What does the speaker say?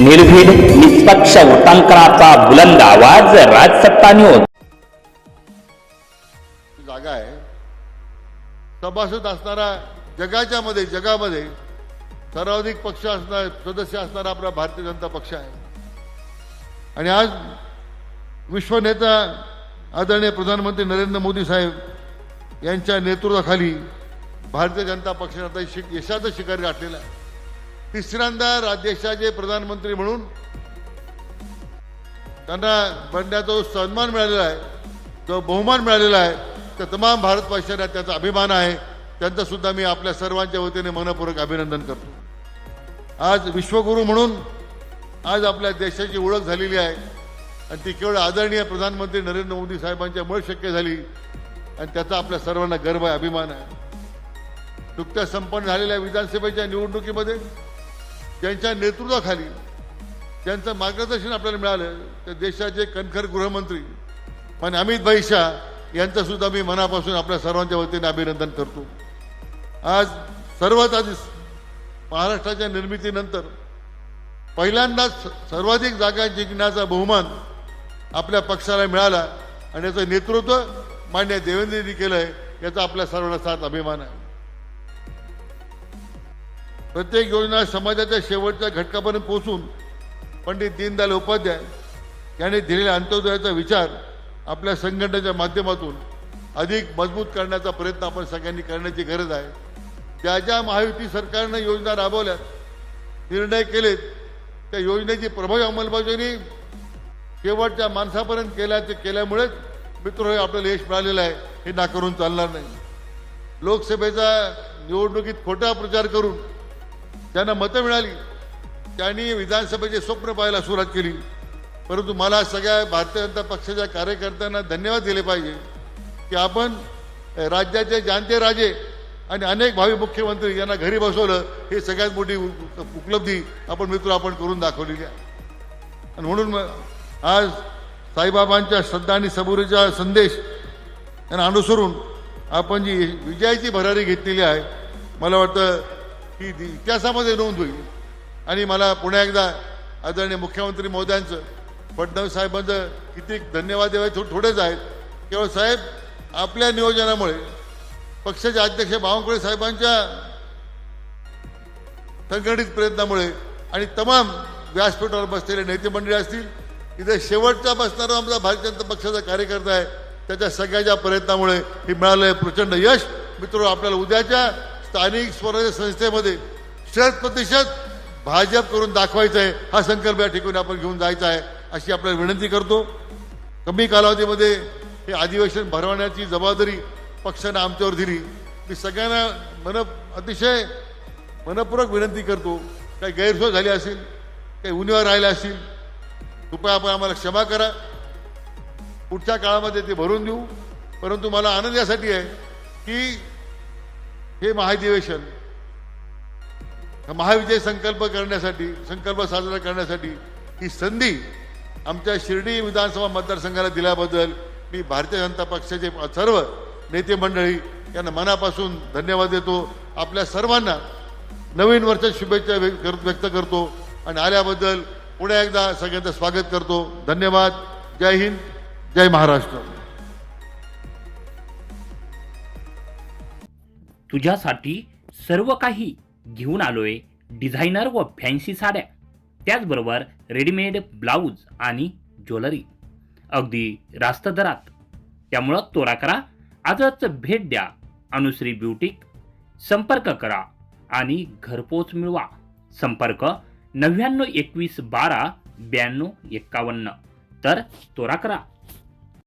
निर्भीड निष्पक्ष वृत्तांकनाचा बुलंद आवाज राजसत्ता न्यूज जागा आहे. सभासद असणारा जगाच्या मध्ये जगामध्ये सर्वाधिक पक्ष असणार सदस्य असणारा आपला भारतीय जनता पक्ष आहे. आणि आज विश्वनेता आदरणीय प्रधानमंत्री नरेंद्र मोदी साहेब यांच्या नेतृत्वाखाली भारतीय जनता पक्षाने आता शिक यशाचं शिखर गाठलेलं आहे. तिसऱ्यांदा रा- देशाचे प्रधानमंत्री म्हणून त्यांना बनण्याचा जो सन्मान मिळालेला आहे जो बहुमान मिळालेला आहे त्या तमाम भारतवासियांना त्याचा अभिमान आहे. त्यांचं सुद्धा मी आपल्या सर्वांच्या वतीने मनपूर्वक अभिनंदन करतो. आज विश्वगुरू म्हणून आज आपल्या देशाची ओळख झालेली आहे आणि ती केवळ आदरणीय प्रधानमंत्री नरेंद्र मोदी साहेबांच्यामुळे शक्य झाली आणि त्याचा आपल्या सर्वांना गर्व आहे अभिमान आहे. नुकत्याच संपन्न झालेल्या विधानसभेच्या निवडणुकीमध्ये त्यांच्या नेतृत्वाखाली त्यांचं मार्गदर्शन आपल्याला मिळालं. तर देशाचे कणखर गृहमंत्री पण अमित भाई शाह यांचं सुद्धा मी मनापासून आपल्या सर्वांच्या वतीने अभिनंदन करतो. आज सर्वात आधी महाराष्ट्राच्या निर्मितीनंतर पहिल्यांदाच सर्वाधिक जागा जिंकण्याचा बहुमान आपल्या पक्षाला मिळाला आणि याचं नेतृत्व मान्य देवेंद्रजी केलं आहे याचा आपल्या सर्वांना साथ अभिमान आहे. प्रत्येक योजना समाजाच्या शेवटच्या घटकापर्यंत पोहोचून पंडित दीनदयाल उपाध्याय यांनी दिलेल्या अंत्योदयाचा विचार आपल्या संघटनेच्या माध्यमातून अधिक मजबूत करण्याचा प्रयत्न आपण सगळ्यांनी करण्याची गरज आहे. ज्या ज्या महायुती सरकारनं योजना राबवल्यात निर्णय केलेत त्या योजनेची प्रभावी अंमलबजावणी शेवटच्या माणसापर्यंत केल्याचे केल्यामुळेच मित्र हे आपल्याला यश मिळालेलं आहे हे नाकारून चालणार नाही. लोकसभेचा निवडणुकीत खोटा प्रचार करून ज्यांना मतं मिळाली. त्यांनी विधानसभेचे स्वप्न पाहायला सुरुवात केली. परंतु मला सगळ्या भारतीय जनता पक्षाच्या कार्यकर्त्यांना धन्यवाद दिले पाहिजे की आपण राज्याचे जाणते राजे आणि अनेक भावी मुख्यमंत्री यांना घरी बसवलं. हे सगळ्यात मोठी उपलब्धी आपण मित्र आपण करून दाखवलेली आहे. आणि म्हणून मग आज साईबाबांच्या श्रद्धा आणि सबुरीचा संदेश यांना अनुसरून आपण जी विजयाची भरारी घेतलेली आहे मला वाटतं ही इतिहासामध्ये नोंद होईल. आणि मला पुन्हा एकदा आदरणीय मुख्यमंत्री महोदयांचं फडणवीस साहेबांचं किती धन्यवाद द्यावे थो थोडेच आहेत. केवळ साहेब आपल्या नियोजनामुळे पक्षाचे अध्यक्ष बावनकुळे साहेबांच्या संघटित प्रयत्नामुळे आणि तमाम व्यासपीठावर बसलेले नेते मंडळी असतील इथे शेवटचा बसणारा आमचा भारतीय जनता पक्षाचा कार्यकर्ता आहे. त्याच्या सगळ्याच्या प्रयत्नामुळे हे मिळालं प्रचंड यश मित्र आपल्याला उद्याच्या स्थानिक स्वराज्य संस्थेमध्ये शत प्रतिशत भाजप करून दाखवायचं आहे हा संकल्प या ठिकाणी आपण घेऊन जायचा आहे अशी आपल्याला विनंती करतो. कमी कालावधीमध्ये हे अधिवेशन भरवण्याची जबाबदारी पक्षानं आमच्यावर दिली. मी सगळ्यांना मन अतिशय मनपूर्वक विनंती करतो काही गैरसोय झाली असेल काही उन्हावर राहिल्या असतील कृपया आपण आम्हाला क्षमा करा. पुढच्या काळामध्ये ते भरून देऊ. परंतु मला आनंद यासाठी आहे की हे महाधिवेशन महाविजय संकल्प करण्यासाठी संकल्प साजरा करण्यासाठी ही संधी आमच्या शिर्डी विधानसभा मतदारसंघाला दिल्याबद्दल मी भारतीय जनता पक्षाचे सर्व नेते मंडळी यांना मनापासून धन्यवाद देतो. आपल्या सर्वांना नवीन वर्षात शुभेच्छा व्यक्त कर- व्यक्त करतो आणि आल्याबद्दल पुन्हा एकदा सगळ्यांचं स्वागत करतो. धन्यवाद. जय हिंद. जय महाराष्ट्र. तुझ्यासाठी सर्व काही घेऊन आलोय डिझायनर व फॅन्सी साड्या. त्याचबरोबर रेडीमेड ब्लाऊज आणि ज्वेलरी. अगदी रास्त दरात. त्यामुळं तोरा करा आजच भेट द्या. अनुश्री ब्युटीक. संपर्क करा आणि घरपोच मिळवा. संपर्क नव्याण्णव एकवीस बारा ब्याण्णव एक्कावन्न तर तोरा करा.